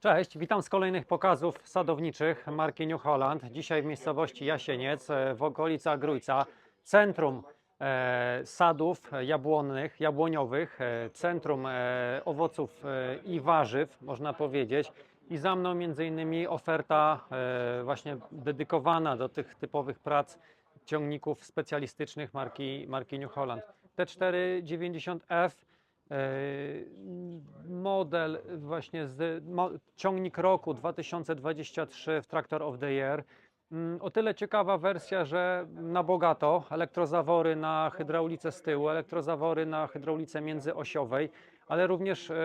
Cześć, witam z kolejnych pokazów sadowniczych marki New Holland. Dzisiaj w miejscowości Jasieniec, e, w okolicach Grójca, centrum e, sadów jabłonnych, jabłoniowych, e, centrum e, owoców e, i warzyw, można powiedzieć. I za mną między innymi oferta e, właśnie dedykowana do tych typowych prac ciągników specjalistycznych marki, marki New Holland. T490F E, model właśnie z ciągnik roku 2023 w Tractor of the Year. Mm, O tyle ciekawa wersja, że na bogato elektrozawory na hydraulice z tyłu, elektrozawory na hydraulice międzyosiowej, ale również e,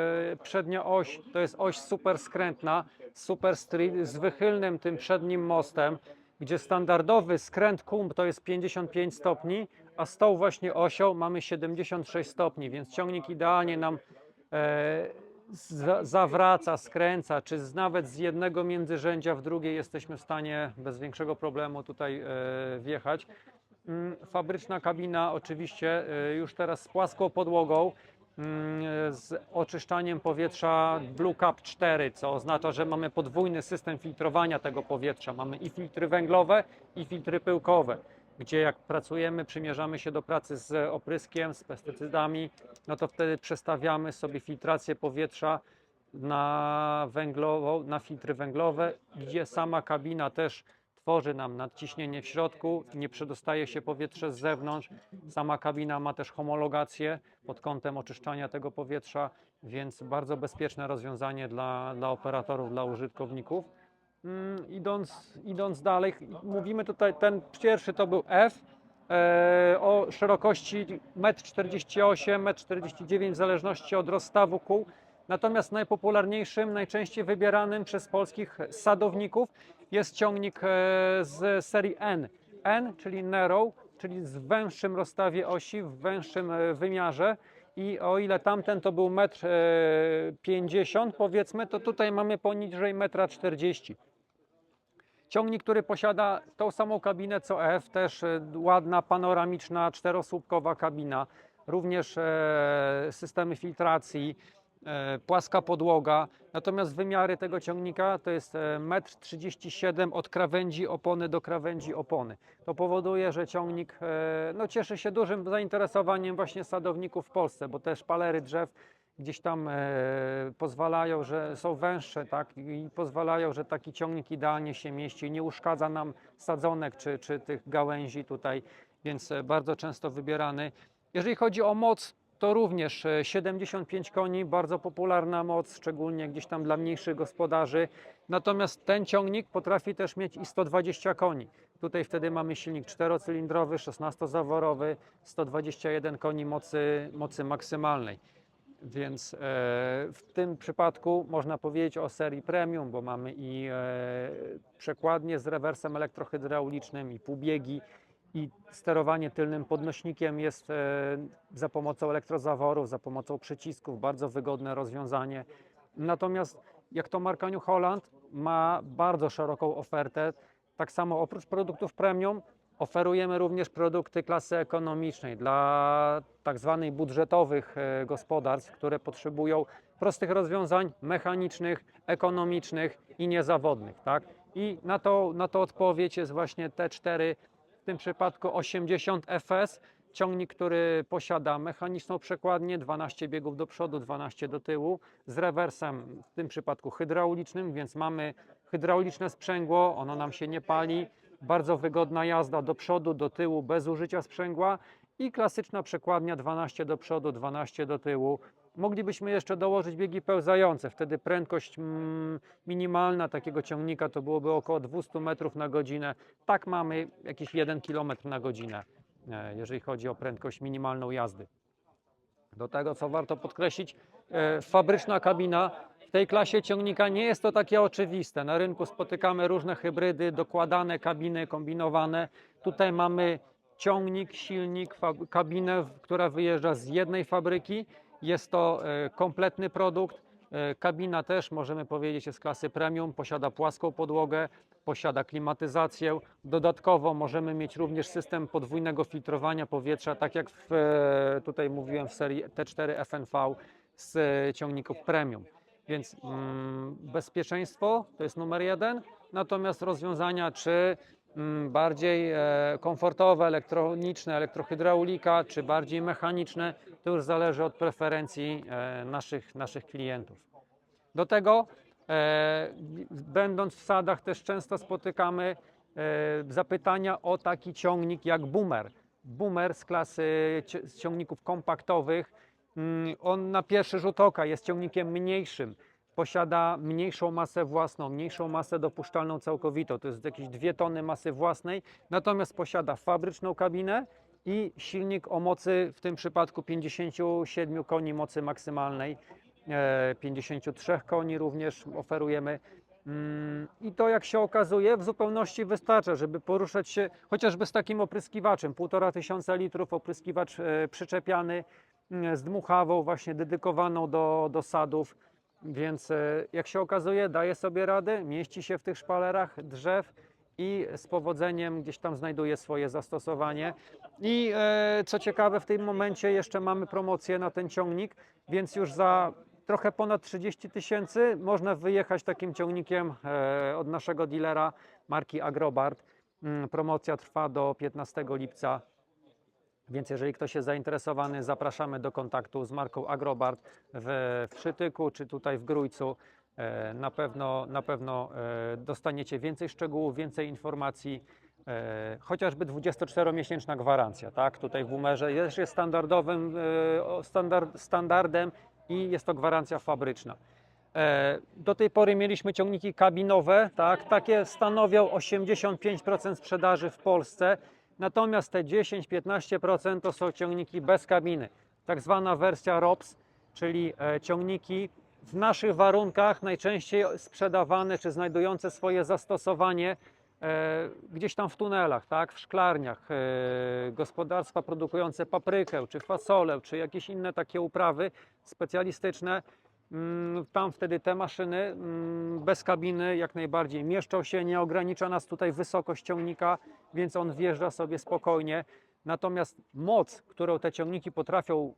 przednia oś to jest oś super skrętna, super street z wychylnym tym przednim mostem, gdzie standardowy skręt kumb to jest 55 stopni, a z tą właśnie osią mamy 76 stopni, więc ciągnik idealnie nam e, za, zawraca, skręca, czy z, nawet z jednego międzyrzędzia w drugie jesteśmy w stanie bez większego problemu tutaj e, wjechać. Mm, Fabryczna kabina oczywiście e, już teraz z płaską podłogą, mm, z oczyszczaniem powietrza Blue Cap 4, co oznacza, że mamy podwójny system filtrowania tego powietrza. Mamy i filtry węglowe, i filtry pyłkowe, gdzie jak pracujemy, przymierzamy się do pracy z opryskiem, z pestycydami, no to wtedy przestawiamy sobie filtrację powietrza na węglową, na filtry węglowe, gdzie sama kabina też tworzy nam nadciśnienie w środku, nie przedostaje się powietrze z zewnątrz. Sama kabina ma też homologację pod kątem oczyszczania tego powietrza, więc bardzo bezpieczne rozwiązanie dla, dla operatorów, dla użytkowników. Mm, idąc, idąc dalej, mówimy tutaj, ten pierwszy to był F e, o szerokości 1,48 m, 1,49 m w zależności od rozstawu kół. Natomiast najpopularniejszym, najczęściej wybieranym przez polskich sadowników jest ciągnik e, z serii N. N, czyli narrow, czyli z węższym rozstawie osi, w węższym e, wymiarze. I o ile tamten to był 1,50 m powiedzmy, to tutaj mamy poniżej 1,40 m. Ciągnik, który posiada tą samą kabinę co F, też e, ładna, panoramiczna, czterosłupkowa kabina, również e, systemy filtracji, e, płaska podłoga. Natomiast wymiary tego ciągnika to jest e, 1,37 m od krawędzi opony do krawędzi opony. To powoduje, że ciągnik e, no, cieszy się dużym zainteresowaniem właśnie sadowników w Polsce, bo te szpalery drzew gdzieś tam e, pozwalają, że są węższe, tak, i pozwalają, że taki ciągnik idealnie się mieści, nie uszkadza nam sadzonek czy, czy tych gałęzi tutaj, więc e, bardzo często wybierany. Jeżeli chodzi o moc, to również e, 75 koni, bardzo popularna moc, szczególnie gdzieś tam dla mniejszych gospodarzy. Natomiast ten ciągnik potrafi też mieć i 120 koni. Tutaj wtedy mamy silnik czterocylindrowy, 16-zaworowy, 121 koni mocy, mocy maksymalnej. Więc e, w tym przypadku można powiedzieć o serii premium, bo mamy i e, przekładnie z rewersem elektrohydraulicznym, i półbiegi, i sterowanie tylnym podnośnikiem jest e, za pomocą elektrozaworów, za pomocą przycisków, bardzo wygodne rozwiązanie. Natomiast jak to marka New Holland ma bardzo szeroką ofertę, tak samo oprócz produktów premium oferujemy również produkty klasy ekonomicznej dla tak zwanych budżetowych e, gospodarstw, które potrzebują prostych rozwiązań mechanicznych, ekonomicznych i niezawodnych. Tak? I na to, na to odpowiedź jest właśnie T4, w tym przypadku 80 FS, ciągnik, który posiada mechaniczną przekładnię, 12 biegów do przodu, 12 do tyłu, z rewersem, w tym przypadku hydraulicznym, więc mamy hydrauliczne sprzęgło, ono nam się nie pali, bardzo wygodna jazda do przodu, do tyłu bez użycia sprzęgła i klasyczna przekładnia 12 do przodu, 12 do tyłu. Moglibyśmy jeszcze dołożyć biegi pełzające, wtedy prędkość mm, minimalna takiego ciągnika to byłoby około 200 metrów na godzinę. Tak mamy jakiś 1 km na godzinę, e, jeżeli chodzi o prędkość minimalną jazdy. Do tego, co warto podkreślić, e, fabryczna kabina tej klasie ciągnika nie jest to takie oczywiste. Na rynku spotykamy różne hybrydy, dokładane kabiny, kombinowane. Tutaj mamy ciągnik, silnik, kabinę, która wyjeżdża z jednej fabryki. Jest to e, kompletny produkt. E, Kabina też, możemy powiedzieć, jest klasy premium, posiada płaską podłogę, posiada klimatyzację. Dodatkowo możemy mieć również system podwójnego filtrowania powietrza, tak jak w, e, tutaj mówiłem w serii T4 FNV z ciągników premium. Więc mm, bezpieczeństwo to jest numer jeden, natomiast rozwiązania czy mm, bardziej e, komfortowe, elektroniczne, elektrohydraulika, czy bardziej mechaniczne, to już zależy od preferencji e, naszych, naszych klientów. Do tego, e, będąc w sadach, też często spotykamy e, zapytania o taki ciągnik jak Boomer. Boomer z klasy ciągników kompaktowych. Mm, On na pierwszy rzut oka jest ciągnikiem mniejszym, posiada mniejszą masę własną, mniejszą masę dopuszczalną całkowitą, to jest jakieś 2 tony masy własnej, natomiast posiada fabryczną kabinę i silnik o mocy w tym przypadku 57 koni mocy maksymalnej, e, 53 koni również oferujemy. Mm, I to, jak się okazuje, w zupełności wystarcza, żeby poruszać się chociażby z takim opryskiwaczem. Półtora tysiąca litrów opryskiwacz e, przyczepiany z dmuchawą, właśnie dedykowaną do, do sadów. Więc e, jak się okazuje, daje sobie radę, mieści się w tych szpalerach drzew i z powodzeniem gdzieś tam znajduje swoje zastosowanie. I e, co ciekawe, w tym momencie jeszcze mamy promocję na ten ciągnik, więc już za trochę ponad 30 tysięcy można wyjechać takim ciągnikiem e, od naszego dealera marki Agrobart. Mm, Promocja trwa do 15 lipca. Więc jeżeli ktoś jest zainteresowany, zapraszamy do kontaktu z marką Agrobart w, w Przytyku czy tutaj w Grójcu. E, Na pewno, na pewno e, dostaniecie więcej szczegółów, więcej informacji. E, Chociażby 24-miesięczna gwarancja, tak? Tutaj w Boomerze jest, jest standardowym standard, standardem i jest to gwarancja fabryczna. Do tej pory mieliśmy ciągniki kabinowe, tak? takie stanowią 85% sprzedaży w Polsce, natomiast te 10-15% to są ciągniki bez kabiny, tak zwana wersja ROPS, czyli e, ciągniki w naszych warunkach najczęściej sprzedawane czy znajdujące swoje zastosowanie e, gdzieś tam w tunelach, tak? w szklarniach, e, gospodarstwa produkujące paprykę, czy fasolę, czy jakieś inne takie uprawy specjalistyczne. Mm, Tam wtedy te maszyny mm, bez kabiny jak najbardziej mieszczą się, nie ogranicza nas tutaj wysokość ciągnika, więc on wjeżdża sobie spokojnie. Natomiast moc, którą te ciągniki potrafią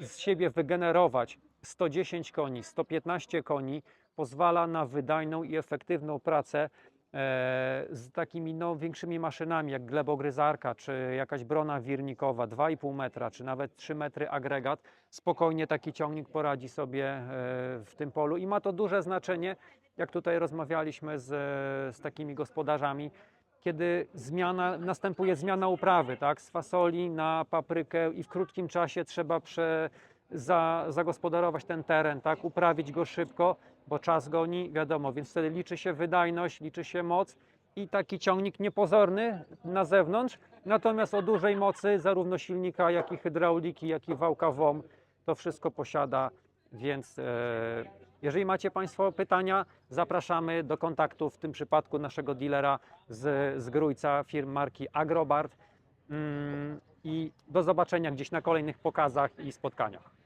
z siebie wygenerować, 110 koni, 115 koni, pozwala na wydajną i efektywną pracę e, z takimi no, większymi maszynami, jak glebogryzarka, czy jakaś brona wirnikowa, 2,5 metra, czy nawet 3 metry agregat. Spokojnie taki ciągnik poradzi sobie e, w tym polu i ma to duże znaczenie, jak tutaj rozmawialiśmy z, z takimi gospodarzami, kiedy zmiana, następuje zmiana uprawy, tak, z fasoli na paprykę i w krótkim czasie trzeba prze, za, zagospodarować ten teren, tak, uprawić go szybko, bo czas goni, wiadomo, więc wtedy liczy się wydajność, liczy się moc i taki ciągnik niepozorny na zewnątrz, natomiast o dużej mocy zarówno silnika, jak i hydrauliki, jak i wałka WOM to wszystko posiada, więc e, jeżeli macie Państwo pytania, zapraszamy do kontaktu w tym przypadku naszego dealera z, z Grójca, firm marki Agrobart mm, i do zobaczenia gdzieś na kolejnych pokazach i spotkaniach.